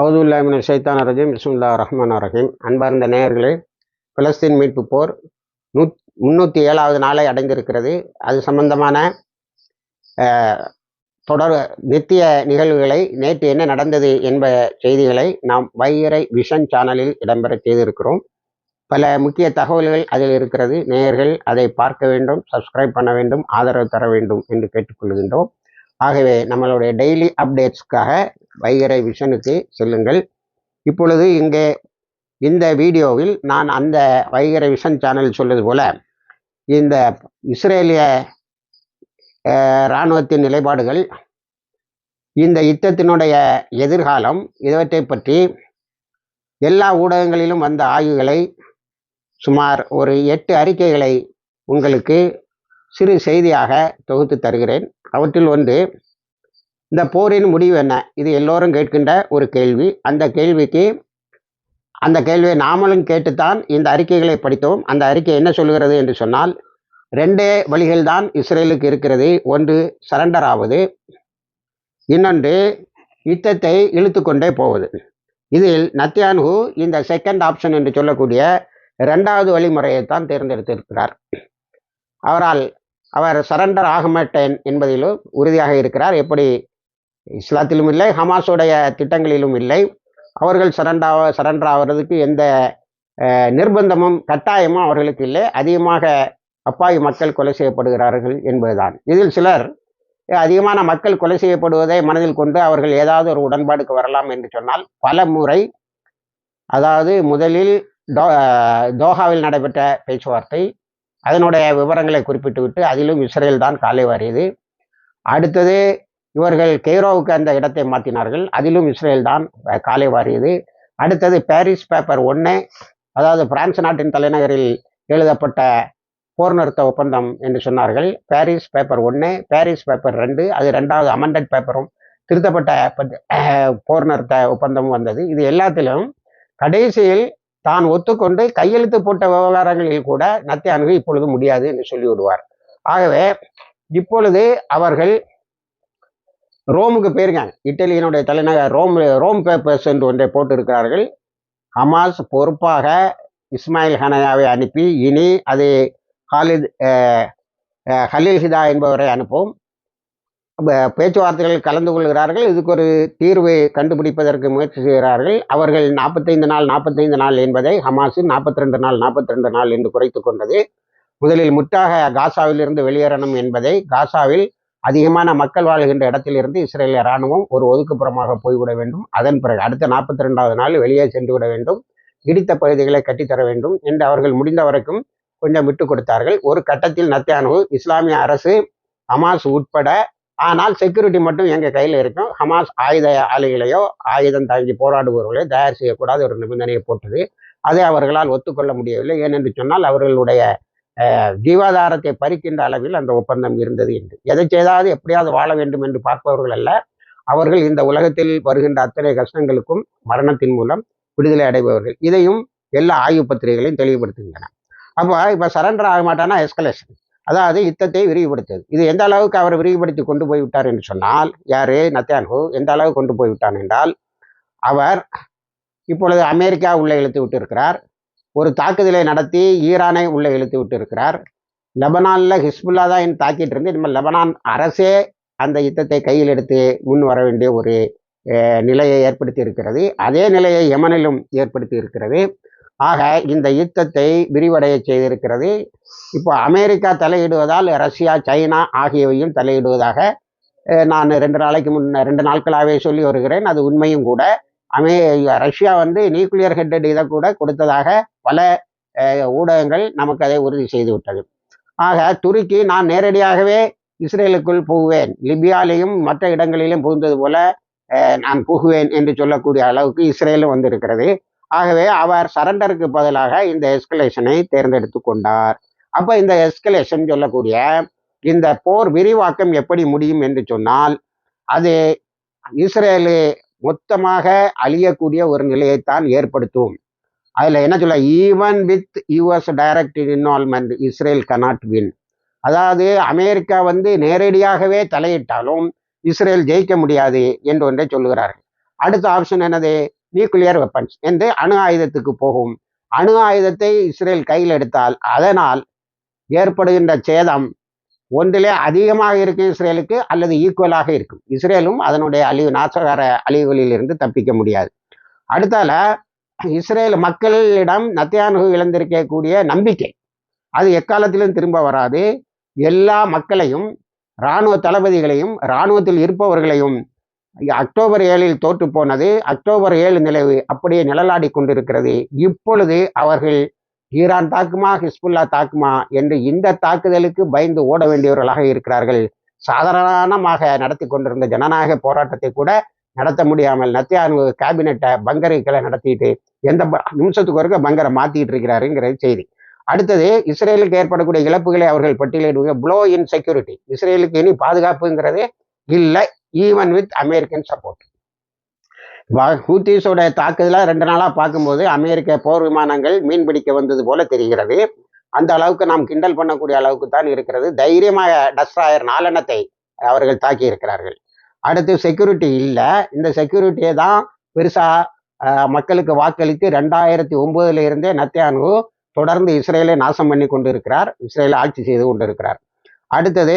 அவுதுல்லாமின் சைத்தான ரஜீம். பிஸ்முல்லா ரஹ்மான் ரஹீம். அன்பார்ந்த நேயர்களே பலஸ்தீன் மீட்பு போர் நூ முன்னூற்றி ஏழாவது நாளை அடைந்திருக்கிறது. அது சம்பந்தமான தொடர் நித்திய நிகழ்வுகளை நேற்று என்ன நடந்தது என்ப செய்திகளை நாம் வைகரை விஷன் சேனலில் இடம்பெற செய்திருக்கிறோம். பல முக்கிய தகவல்கள் அதில் இருக்கிறது. நேயர்கள் அதை பார்க்க வேண்டும் சப்ஸ்கிரைப் பண்ண வேண்டும் ஆதரவு தர வேண்டும் என்று கேட்டுக்கொள்கின்றோம். ஆகவே நம்மளுடைய டெய்லி அப்டேட்ஸ்க்காக வைகரை விஷனுக்கு செல்லுங்கள். இப்பொழுது இங்கே இந்த வீடியோவில் நான் அந்த வைகரை விஷன் சேனல் சொல்வது போல இந்த இஸ்ரேலிய இராணுவத்தின் நிலைப்பாடுகள் இந்த யுத்தத்தினுடைய எதிர்காலம் இவற்றை பற்றி எல்லா ஊடகங்களிலும் வந்த ஆய்வுகளை சுமார் ஒரு எட்டு அறிக்கைகளை உங்களுக்கு சிறு செய்தியாக தொகுத்து தருகிறேன். அவற்றில் ஒன்று இந்த போரின் முடிவு என்ன? இது எல்லோரும் கேட்கின்ற ஒரு கேள்வி. அந்த கேள்விக்கு அந்த கேள்வியை நாமளும் கேட்டுத்தான் இந்த அறிக்கைகளை படித்தோம். அந்த அறிக்கை என்ன சொல்கிறது என்று சொன்னால் ரெண்டே வழிகள் தான் இஸ்ரேலுக்கு இருக்கிறது. ஒன்று சரண்டர் ஆவது. இன்னொன்று யுத்தத்தை இழுத்து கொண்டே போவது. இதில் நத்தியான்ஹூ இந்த செகண்ட் ஆப்ஷன் என்று சொல்லக்கூடிய ரெண்டாவது வழிமுறையை தான் தேர்ந்தெடுத்திருக்கிறார். அவரால் அவர் சரண்டர் ஆக மாட்டேன் என்பதிலும் உறுதியாக இருக்கிறார். எப்படி இஸ்லாத்திலும் இல்லை ஹமாஸுடைய திட்டங்களிலும் இல்லை. அவர்கள் சரண்டா சரண்டர் ஆகிறதுக்கு எந்த நிர்பந்தமும் கட்டாயமும் அவர்களுக்கு இல்லை. அதிகமாக அப்பாவி மக்கள் கொலை செய்யப்படுகிறார்கள் என்பதுதான். இதில் சிலர் அதிகமான மக்கள் கொலை செய்யப்படுவதை மனதில் கொண்டு அவர்கள் ஏதாவது ஒரு உடன்பாடுக்கு வரலாம் என்று சொன்னால் பல முறை அதாவது முதலில் டோ தோஹாவில் நடைபெற்ற பேச்சுவார்த்தை அதனுடைய விவரங்களை குறிப்பிட்டு விட்டு அதிலும் இஸ்ரேல் தான் காலை வாரியது. அடுத்தது இவர்கள் கெய்ரோவுக்கு அந்த இடத்தை மாற்றினார்கள் அதிலும் இஸ்ரேல் தான் காலை வாரியது. அடுத்தது பாரிஸ் பேப்பர் ஒன்று அதாவது பிரான்ஸ் நாட்டின் தலைநகரில் எழுதப்பட்ட போர் நிறுத்த ஒப்பந்தம் என்று சொன்னார்கள். பாரிஸ் பேப்பர் ஒன்று பாரிஸ் பேப்பர் ரெண்டு அது ரெண்டாவது அமெண்டட் பேப்பரும் திருத்தப்பட்ட போர் நிறுத்த ஒப்பந்தமும் வந்தது. இது எல்லாத்திலும் கடைசியில் தான் ஒத்துக்கொண்டு கையெழுத்து போட்ட விவகாரங்களில் கூட நத்தியானுகு இப்பொழுது முடியாது என்று சொல்லிவிடுவார். ஆகவே இப்பொழுது அவர்கள் ரோமுக்கு போயிருக்காங்க. இட்டலியினுடைய தலைநகர் ரோம் ரோம் பேப்பர்ஸ் என்று ஒன்றை போட்டிருக்கிறார்கள். ஹமாஸ் பொறுப்பாக இஸ்மாயில் ஹனயாவை அனுப்பி இனி அது ஹாலித் ஹலீல் ஹிதா என்பவரை அனுப்பும். பேச்சுவார்த்தைகள் கலந்து கொள்கிறார்கள். இதுக்கு ஒரு தீர்வை கண்டுபிடிப்பதற்கு முயற்சி செய்கிறார்கள். அவர்கள் நாற்பத்தைந்து நாள் நாற்பத்தைந்து நாள் என்பதை ஹமாஸு நாற்பத்தி ரெண்டு நாள் நாற்பத்தி ரெண்டு நாள் என்று குறைத்து கொண்டது. முதலில் முற்றாக காசாவிலிருந்து வெளியேறணும் என்பதை காசாவில் அதிகமான மக்கள் வாழ்கின்ற இடத்திலிருந்து இஸ்ரேலிய இராணுவம் ஒரு ஒதுக்குப்புறமாக போய்விட வேண்டும். அதன் பிறகு அடுத்த நாற்பத்தி ரெண்டாவது நாள் வெளியே சென்று விட வேண்டும். இடித்த பகுதிகளை கட்டித்தர வேண்டும் என்று அவர்கள் முடிந்த வரைக்கும் கொஞ்சம் விட்டு கொடுத்தார்கள். ஒரு கட்டத்தில் நத்தியானு இஸ்லாமிய அரசு ஹமாஸ் உட்பட ஆனால் செக்யூரிட்டி மட்டும் எங்கள் கையில் இருக்கும். ஹமாஸ் ஆயுத ஆலைகளையோ ஆயுதம் தாங்கி போராடுபவர்களையோ தயார் செய்யக்கூடாத ஒரு நிபந்தனையை போட்டது. அதை அவர்களால் ஒத்துக்கொள்ள முடியவில்லை. ஏனென்று சொன்னால் அவர்களுடைய ஜீவாதாரத்தை பறிக்கின்ற அளவில் அந்த ஒப்பந்தம் இருந்தது என்று. எதை செய்தாவது எப்படியாவது வாழ வேண்டும் என்று பார்ப்பவர்கள் அல்ல. அவர்கள் இந்த உலகத்தில் வருகின்ற அத்தனை கஷ்டங்களுக்கும் மரணத்தின் மூலம் விடுதலை அடைபவர்கள். இதையும் எல்லா ஆய்வு பத்திரிகைகளையும் தெளிவுபடுத்துகின்றன. அப்போ இப்போ சரண்டர் ஆக மாட்டானா எஸ்கலேஷன் அதாவது யுத்தத்தை விரிவுபடுத்துது இது எந்த அளவுக்கு அவர் விரிவுபடுத்தி கொண்டு போய் விட்டார் என்று சொன்னால் யாரு? நத்தியான்ஹு எந்த அளவுக்கு கொண்டு போய் விட்டான் என்றால் அவர் இப்பொழுது அமெரிக்கா உள்ள இழுத்து விட்டு இருக்கிறார். ஒரு தாக்குதலை நடத்தி ஈரானை உள்ளே இழுத்து விட்டு இருக்கிறார் லெபனானில் ஹிஸ்புல்லா தான் தாக்கிட்டு இருந்து நம்ம லெபனான் அரசே அந்த யுத்தத்தை கையில் எடுத்து முன் வர வேண்டிய ஒரு நிலையை ஏற்படுத்தி இருக்கிறது. அதே நிலையை யமனிலும் ஏற்படுத்தி இருக்கிறது. ஆக இந்த யுத்தத்தை விரிவடைய செய்திருக்கிறது. இப்போ அமெரிக்கா தலையிடுவதால் ரஷ்யா சைனா ஆகியவையும் தலையிடுவதாக நான் ரெண்டு நாளைக்கு முன்ன ரெண்டு நாட்களாகவே சொல்லி வருகிறேன். அது உண்மையும் கூட. அமே ரஷ்யா வந்து நியூக்ளியர் ஹெட்டட் இதை கூட கொடுத்ததாக பல ஊடகங்கள் நமக்கு அதை உறுதி செய்து விட்டது. ஆக துருக்கி நான் நேரடியாகவே இஸ்ரேலுக்குள் புகுவேன். லிபியாலையும் மற்ற இடங்களிலும் புகுந்தது போல நான் புகுவேன் என்று சொல்லக்கூடிய அளவுக்கு இஸ்ரேலும் வந்திருக்கிறது. ஆகவே அவர் சரண்டருக்கு பதிலாக இந்த எஸ்கலேஷனை தேர்ந்தெடுத்து கொண்டார். அப்போ இந்த எஸ்கலேஷன் சொல்லக்கூடிய இந்த போர் விரிவாக்கம் எப்படி முடியும் என்று சொன்னால் அது இஸ்ரேலு மொத்தமாக அழியக்கூடிய ஒரு நிலையைத்தான் ஏற்படுத்தும். அதில் என்ன சொல்ல even with US direct involvement Israel cannot win அதாவது அமெரிக்கா வந்து நேரடியாகவே தலையிட்டாலும் இஸ்ரேல் ஜெயிக்க முடியாது என்று ஒன்றை சொல்லுகிறார்கள். அடுத்த ஆப்ஷன் என்னது? நியூக்ளியர் வெப்பன்ஸ் என்று அணு ஆயுதத்துக்கு போகும். அணு ஆயுதத்தை இஸ்ரேல் கையில் எடுத்தால் அதனால் ஏற்படுகின்ற சேதம் ஒன்றிலே அதிகமாக இருக்கும் இஸ்ரேலுக்கு அல்லது ஈக்குவலாக இருக்கும் இஸ்ரேலும் அதனுடைய அழிவு நாசகார அழிவுகளில் இருந்து தப்பிக்க முடியாது. அடுத்தால இஸ்ரேல் மக்களிடம் நத்தியானு இழந்திருக்கக்கூடிய நம்பிக்கை. அது எக்காலத்திலும் திரும்ப வராது. எல்லா மக்களையும் இராணுவ தளபதிகளையும் இராணுவத்தில் இருப்பவர்களையும் அக்டோபர் ஏழில் தோற்று போனது அக்டோபர் ஏழு நிலவு அப்படியே நிழலாடி கொண்டிருக்கிறது. இப்பொழுது அவர்கள் ஈரான் தாக்குமா ஹிஸ்புல்லா தாக்குமா என்று இந்த தாக்குதலுக்கு பயந்து ஓட வேண்டியவர்களாக இருக்கிறார்கள். சாதாரணமாக நடத்தி கொண்டிருந்த ஜனநாயக போராட்டத்தை கூட நடத்த முடியாமல் நத்தியானு கேபினெட்டை பங்கரைக்களை நடத்திட்டு எந்த நிமிஷத்துக்கு ஒருக்க பங்கரை மாத்திட்டு இருக்கிறாருங்கிறது செய்தி. அடுத்தது இஸ்ரேலுக்கு ஏற்படக்கூடிய இழப்புகளை அவர்கள் பட்டியலிடுவாங்க. ப்ளோ இன் செக்யூரிட்டி இஸ்ரேலுக்கு இனி பாதுகாப்புங்கிறதே இல்லை ஈவன் வித் அமெரிக்கன் சப்போர்ட் ஹூத்தீஸோட தாக்குதலாக ரெண்டு நாளாக பார்க்கும்போது அமெரிக்க போர் விமானங்கள் மீன் பிடிக்க வந்தது போல தெரிகிறது. அந்த அளவுக்கு நாம் கிண்டல் பண்ணக்கூடிய அளவுக்கு தான் இருக்கிறது. தைரியமாக டஸ்ராயர் நாலனத்தை அவர்கள் தாக்கி இருக்கிறார்கள். அடுத்து செக்யூரிட்டி இல்லை. இந்த செக்யூரிட்டியை தான் பெருசாக மக்களுக்கு வாக்களித்து ரெண்டாயிரத்தி ஒன்பதுல இருந்தே நத்தியானு தொடர்ந்து இஸ்ரேலை நாசம் பண்ணி கொண்டு இருக்கிறார் இஸ்ரேலை ஆட்சி செய்து கொண்டு இருக்கிறார் அடுத்தது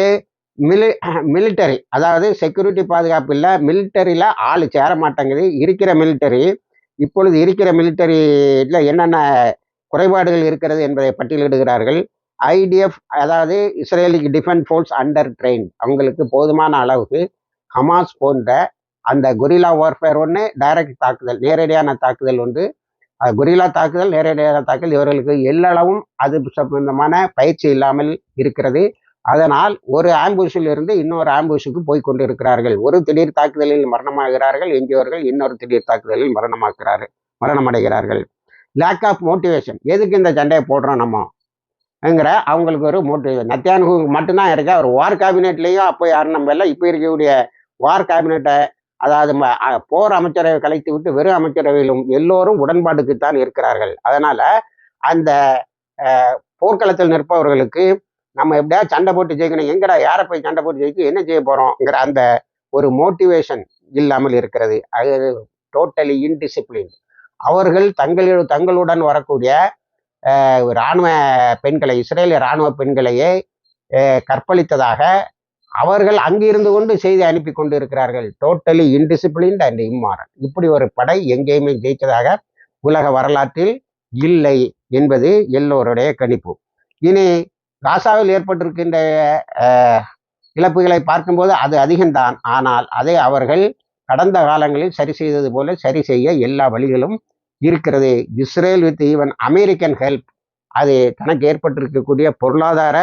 மிலி மிலிட்டரி அதாவது செக்யூரிட்டி பாதுகாப்பு இல்லை மிலிட்டரியில் ஆள் சேர மாட்டேங்குது. இருக்கிற மிலிட்டரி இப்பொழுது இருக்கிற மிலிட்டரியில் என்னென்ன குறைபாடுகள் இருக்கிறது என்பதை பட்டியலிடுகிறார்கள். ஐடிஎஃப் அதாவது Israeli defence force under train அவங்களுக்கு போதுமான அளவுக்கு ஹமாஸ் போன்ற அந்த கொரில்லா வார்ஃபேர் ஒன்று டைரக்ட் தாக்குதல் நேரடியான தாக்குதல் ஒன்று. கொரில்லா தாக்குதல் நேரடியான தாக்குதல் இவர்களுக்கு எல்லளவும் அது சம்பந்தமான பயிற்சி இல்லாமல் இருக்கிறது. அதனால் ஒரு ஆம்புஷில் இருந்து இன்னொரு ஆம்புஷுக்கு போய் கொண்டிருக்கிறார்கள். ஒரு திடீர் தாக்குதலில் மரணமாகிறார்கள் எஞ்சியவர்கள் இன்னொரு திடீர் தாக்குதலில் மரணமாக்குறார்கள் மரணமடைகிறார்கள். லேக் ஆஃப் மோட்டிவேஷன் எதுக்கு இந்த சண்டையை போடுறோம் நம்மங்கிற அவங்களுக்கு ஒரு மோட்டிவேஷன் நத்தியானுக்கு மட்டும்தான் இருக்கு. ஒரு வார் கேபினெட்லேயும் அப்போ யாரும் நம்ம எல்லாம் இப்போ இருக்கக்கூடிய வார் கேபினெட்டை அதாவது போர் அமைச்சரவை கலைத்து விட்டு வெறும் அமைச்சரவையிலும் எல்லோரும் உடன்பாட்டுக்குத்தான் இருக்கிறார்கள். அதனால் அந்த போர்க்களத்தில் நிற்பவர்களுக்கு நம்ம எப்படியா சண்டை போட்டு ஜெயிக்கணும். எங்கடா யாரை போய் சண்டை போட்டு ஜெயிச்சு என்ன செய்ய போகிறோங்கிற அந்த ஒரு மோட்டிவேஷன் இல்லாமல் இருக்கிறது. அது டோட்டலி இன்டிசிப்ளின் அவர்கள் தங்கள் தங்களுடன் வரக்கூடிய இராணுவ பெண்களை இஸ்ரேலிய இராணுவ பெண்களையே கற்பழித்ததாக அவர்கள் அங்கிருந்து கொண்டு செய்தி அனுப்பி கொண்டு இருக்கிறார்கள் டோட்டலி இன்டிசிப்ளின்ட் அண்ட் இம்மாரல் இப்படி ஒரு படை எங்கேயுமே ஜெயித்ததாக உலக வரலாற்றில் இல்லை என்பது எல்லோருடைய கணிப்பு. இனி காசாவில் ஏற்பட்டிருக்கின்ற இழப்புகளை பார்க்கும்போது அது அதிகம்தான். ஆனால் அதை அவர்கள் கடந்த காலங்களில் சரி செய்தது போல சரி செய்ய எல்லா வழிகளும் இருக்கிறது. Israel with even American help அது தனக்கு ஏற்பட்டிருக்கக்கூடிய பொருளாதார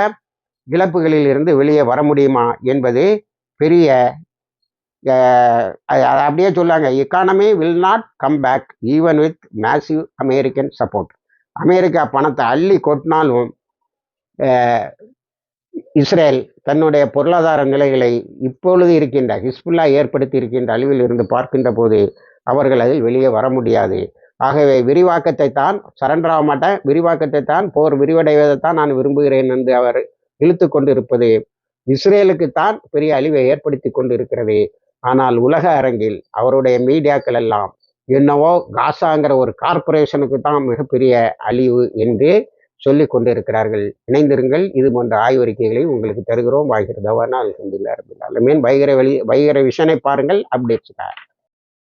இழப்புகளில் இருந்து வெளியே வர முடியுமா என்பது பெரிய அப்படியே சொல்லாங்க. Economy will not come back even with massive American support America பணத்தை அள்ளி கொட்டினாலும் இஸ்ரேல் தன்னுடைய பொருளாதார நிலைகளை இப்பொழுது இருக்கின்ற ஹிஸ்புல்லா ஏற்படுத்தி இருக்கின்ற அழிவில் இருந்து பார்க்கின்ற போது அவர்கள் அதில் வெளியே வர முடியாது. ஆகவே விரிவாக்கத்தை தான் சரண்டராக மாட்டேன். விரிவாக்கத்தை தான் போர் விரிவடைவதைத்தான் நான் விரும்புகிறேன் என்று அவர் இழுத்து கொண்டிருப்பது இஸ்ரேலுக்குத்தான் பெரிய அழிவை ஏற்படுத்தி கொண்டிருக்கிறது. ஆனால் உலக அரங்கில் அவருடைய மீடியாக்கள் எல்லாம் என்னவோ காசாங்கிற ஒரு கார்பரேஷனுக்கு தான் மிகப்பெரிய அழிவு என்று சொல்லிக் கொண்டிருக்கிறார்கள். இணைந்திருங்கள் இது போன்ற ஆய்வறிக்கைகளை உங்களுக்கு தருகிறோம். வாய்கிறதவானால் அலமதுல்லா ரபில் ஆலமீன் வைகர வெளி வைகர விஷனை பாருங்கள் அப்டேட்ஸ்